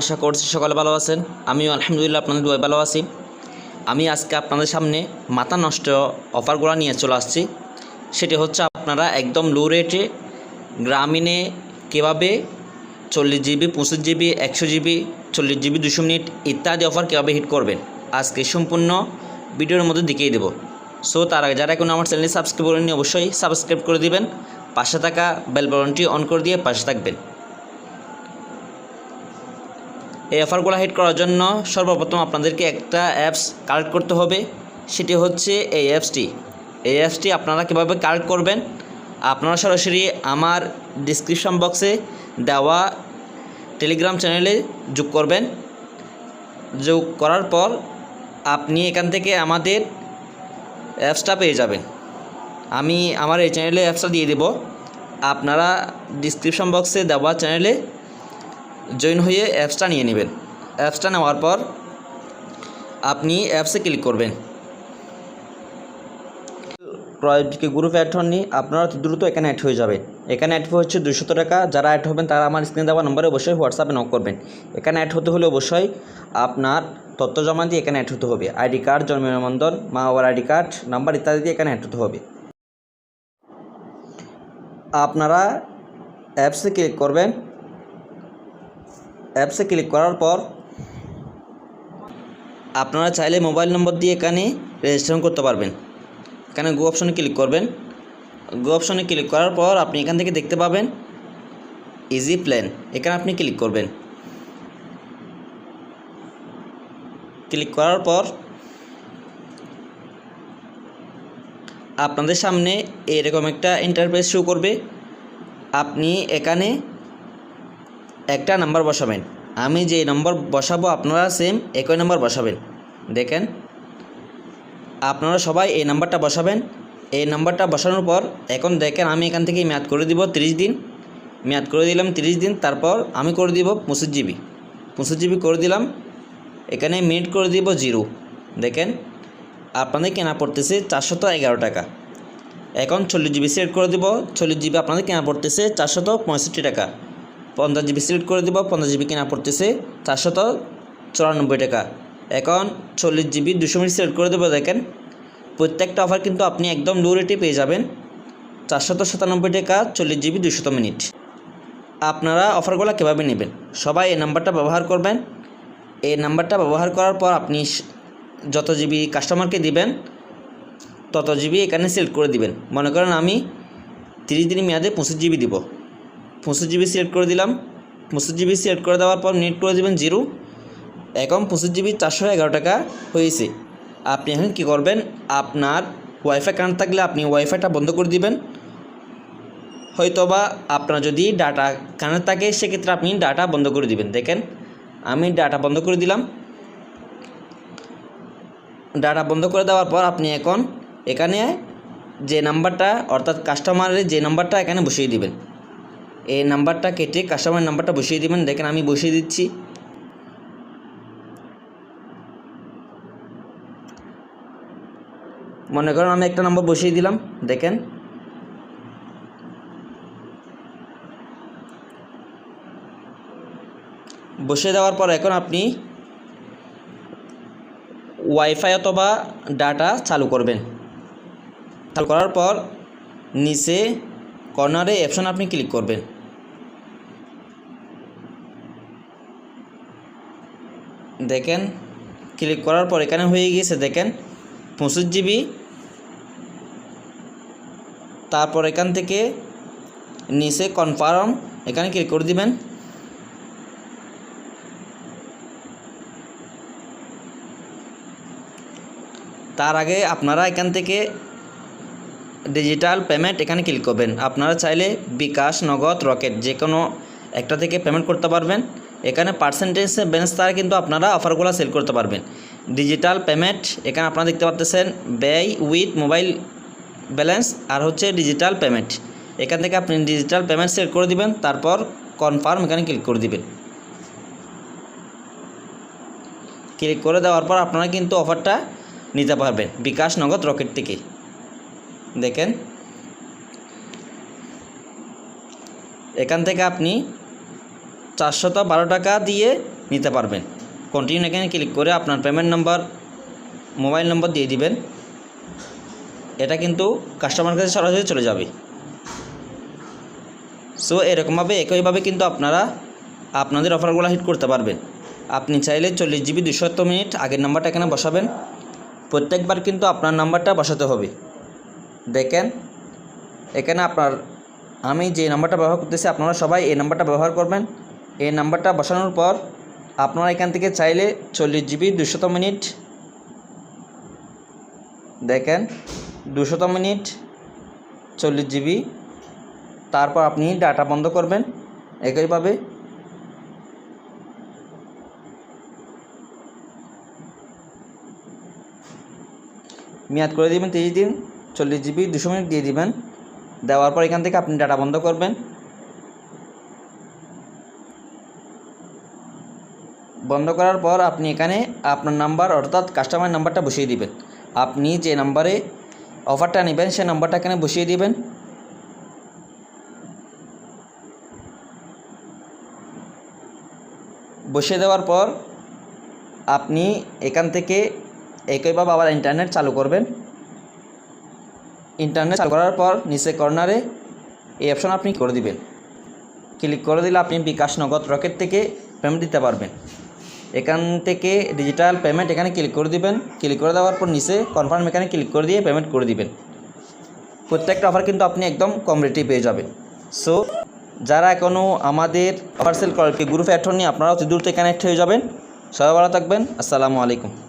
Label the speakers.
Speaker 1: আশা করছি সকালে ভালো আছেন। আমিও আলহামদুলিল্লাহ আপনাদের দুয়ায় ভালো আছি। আমি আজকে আপনাদের সামনে মাথা নষ্ট অফারগুলো নিয়ে চলে আসছি। সেটি হচ্ছে আপনারা একদম লো রেটে গ্রামীণে কীভাবে চল্লিশ জিবি পঁচিশ জিবি একশো জিবি চল্লিশ জিবি দুশো মিনিট ইত্যাদি অফার কীভাবে হিট করবেন, আজকে সম্পূর্ণ ভিডিওর মধ্যে দেখিয়ে দেবো। সো তার আগে যারা এখন আমার চ্যানেলটি সাবস্ক্রাইব করেননি, অবশ্যই সাবস্ক্রাইব করে দিবেন। পাশে থাকা বেল বাটনটি অন করে দিয়ে পাশে থাকবেন। এই অফারগুলো হিট করার জন্য সর্বপ্রথম আপনাদেরকে একটা অ্যাপস কালেক্ট করতে হবে। সেটি হচ্ছে এই অ্যাপসটি এই অ্যাপসটি আপনারা কীভাবে কালেক্ট করবেন? আপনারা সরাসরি আমার ডিসক্রিপশন বক্সে দেওয়া টেলিগ্রাম চ্যানেলে যোগ করবেন। যোগ করার পর আপনি এখান থেকে আমাদের অ্যাপসটা পেয়ে যাবেন। আমি আমার এই চ্যানেলে অ্যাপসটা দিয়ে দেব। আপনারা ডিসক্রিপশন বক্সে দেওয়া চ্যানেলে জয়েন হয়ে অ্যাপসটা নিয়ে নেবেন। অ্যাপসটা নেওয়ার পর আপনি অ্যাপসে ক্লিক করবেন। প্রয়োজকে গ্রুপ অ্যাড হননি, আপনারা দ্রুত এখানে অ্যাড হয়ে যাবে। এখানে অ্যাড হচ্ছে দুশত টাকা, যারা অ্যাড হবেন তারা আমার স্ক্রিনে দেওয়া নম্বরে অবশ্যই হোয়াটসঅ্যাপে নক করবেন। এখানে অ্যাড হতে হলে অবশ্যই আপনার তথ্য জমা দিয়ে এখানে অ্যাড হতে হবে। আইডি কার্ড, জন্ম মা বাবার আইডি কার্ড, নাম্বার ইত্যাদি দিয়ে এখানে অ্যাড হতে হবে। আপনারা অ্যাপসে ক্লিক করবেন। অ্যাপসে ক্লিক করার পর আপনারা চাইলে মোবাইল নম্বর দিয়ে এখানে রেজিস্ট্রেশন করতে পারবেন। এখানে গো অপশনে ক্লিক করবেন। গো অপশনে ক্লিক করার পর আপনি এখান থেকে দেখতে পাবেন ইজি প্ল্যান এখানে আপনি ক্লিক করবেন। ক্লিক করার পর আপনাদের সামনে এরকম একটা ইন্টারফেস শো করবে। আপনি এখানে একটা নাম্বার বসাবেন। আমি যে নম্বর বসাবো, আপনারা সেম একই নম্বর বসাবেন। দেখেন, আপনারা সবাই এই নাম্বারটা বসাবেন। এই নাম্বারটা বসানোর পর, এখন দেখেন আমি এখান থেকে মেয়াদ করে দিব তিরিশ দিন। মেয়াদ করে দিলাম তিরিশ দিন, তারপর আমি করে দিব পঁচিশ জিবি। পঁচিশ জিবি করে দিলাম, এখানে মিনিট করে দিব জিরো। দেখেন, আপনাদের কেনা পড়তেছে চারশত এগারো টাকা। এখন চল্লিশ জিবি সেট করে দিব, চল্লিশ জিবি আপনাদের কেনা পড়তেছে চারশত পঁয়ষট্টি টাকা। পঞ্চাশ জিবি সিলেক্ট করে দিব, পঞ্চাশ জিবি কেনা পড়তেছে চারশত চুরানব্বই টাকা। এখন চল্লিশ জিবি দুশো মিনিট সিলেক্ট করে দেবো, দেখেন। প্রত্যেকটা অফার কিন্তু আপনি একদম লো রেটে পেয়ে যাবেন। চারশত সাতানব্বই টাকা, চল্লিশ জিবি দুশত মিনিট। আপনারা অফারগুলো কীভাবে নেবেন? সবাই এই নাম্বারটা ব্যবহার করবেন। এই নাম্বারটা ব্যবহার করার পর আপনি যত জিবি কাস্টমারকে দিবেন, তত জিবি এখানে সিলেক্ট করে দিবেন। মনে করেন আমি তিরিশ দিন মেয়াদে পঁচিশ জিবি দিব। পঁচিশ জিবি সিলেক্ট করে দিলাম। পঁচিশ জিবি সিলেক্ট করে দেওয়ার পর নেট করে দেবেন জিরো। এখন পঁচিশ জিবি চারশো এগারো টাকা হয়েছে। আপনি এখন কী করবেন? আপনার ওয়াইফাই কানেক্ট থাকলে আপনি ওয়াইফাইটা বন্ধ করে দিবেন। হয়তোবা আপনার যদি ডাটা কানেক্ট থাকে, সেক্ষেত্রে আপনি ডাটা বন্ধ করে দিবেন। দেখেন, আমি ডাটা বন্ধ করে দিলাম। ডাটা বন্ধ করে দেওয়ার পর আপনি এখন এখানে যে নাম্বারটা অর্থাৎ কাস্টমারের যে নাম্বারটা এখানে বসিয়ে দিবেন। এই নাম্বারটা কেটে কাস্টমারের নাম্বারটা বসিয়ে দিবেন। দেখেন আমি বসিয়ে দিচ্ছি। মনে করেন আমি একটা নম্বর বসিয়ে দিলাম। দেখেন। বসিয়ে দেওয়ার পর এখন আপনি ওয়াইফাই অথবা ডাটা চালু করবেন। চালু করার পর নিচে কর্নারে অপশন আপনি ক্লিক করবেন। দেখেন ক্লিক করার পর এখানে হয়ে গিয়েছে দেখেন, পঁচিশ জিবি তারপর এখান থেকে নিচে কনফার্ম এখানে ক্লিক করে দিবেন। তার আগে আপনারা এখান থেকে ডিজিটাল পেমেন্ট এখানে ক্লিক করবেন। আপনারা চাইলে বিকাশ, নগদ, রকেট যে কোনো একটা থেকে পেমেন্ট করতে পারবেন। এখানে পার্সেন্টেজ ব্যালেন্স তারা কিন্তু আপনারা অফারগুলো সেল করতে পারবেন। ডিজিটাল পেমেন্ট এখানে আপনারা দেখতে পাচ্ছেন ব্যয় উইথ মোবাইল ব্যালেন্স আর হচ্ছে ডিজিটাল পেমেন্ট এখান থেকে আপনি ডিজিটাল পেমেন্ট সেট করে দিবেন, তারপর কনফার্ম এখানে ক্লিক করে দিবেন। ক্লিক করে দেওয়ার পর আপনারা কিন্তু অফারটা নিতে পারবেন বিকাশ নগদ রকেট থেকে। দেখেন। এখান থেকে আপনি চারশত বারো টাকা দিয়ে নিতে পারবেন কন্টিনিউ এখানে ক্লিক করে আপনার পেমেন্ট নাম্বার মোবাইল নম্বর দিয়ে দিবেন। এটা কিন্তু কাস্টমার কাছে সরাসরি চলে যাবে। সো এরকমভাবে, একইভাবে কিন্তু আপনারা আপনাদের অফারগুলো হিট করতে পারবেন। আপনি চাইলে চল্লিশ জিবি দুশো মিনিট আগের নাম্বারটা এখানে বসাবেন। প্রত্যেকবার কিন্তু আপনার নাম্বারটা বসাতে হবে। দেখেন, এখানে আপনার, আমি যে নাম্বারটা ব্যবহার করতেছি, আপনারা সবাই এই নাম্বারটা ব্যবহার করবেন। এই নাম্বারটা বসানোর পর আপনারা এখান থেকে চাইলে চল্লিশ জিবি দুশত মিনিট, দেখেন দুশত মিনিট, চল্লিশ জিবি, তারপর আপনি ডাটা বন্ধ করবেন, একইভাবে। মেয়াদ করে দিবেন তিরিশ দিন, চল্লিশ জিবি দুশো মিনিট দিয়ে দিবেন, দেওয়ার পর এখান থেকে আপনি ডাটা বন্ধ করবেন। বন্ধ করার পর আপনি এখানে আপনার নাম্বার, অর্থাৎ কাস্টমার নাম্বারটা বসিয়ে দিবেন। আপনি যে নাম্বারে অফারটা নেবেন, সে নাম্বারটা এখানে বসিয়ে দিবেন। বসিয়ে দেওয়ার পর আপনি এখান থেকে একইভাবে আবার ইন্টারনেট চালু করবেন। ইন্টারনেট চালু করার পর নিচে কর্নারে এই অপশন আপনি করে দিবেন। ক্লিক করে দিলে আপনি বিকাশ নগদ রকেট থেকে পেমেন্ট দিতে পারবেন। এখান থেকে ডিজিটাল পেমেন্ট এখানে ক্লিক করে দিবেন। ক্লিক করে দেওয়ার পর নিচে কনফার্ম এখানে ক্লিক করে দিয়ে পেমেন্ট করে দিবেন। প্রত্যেকটা অফার কিন্তু আপনি একদম কম রেটেই পেয়ে যাবেন। সো যারা এখনও আমাদের অফার সেল গ্রুপে অ্যাড হননি আপনারাও অতি দ্রুত কানেক্ট হয়ে যাবেন। সবাই ভালো থাকবেন। আসসালামু আলাইকুম।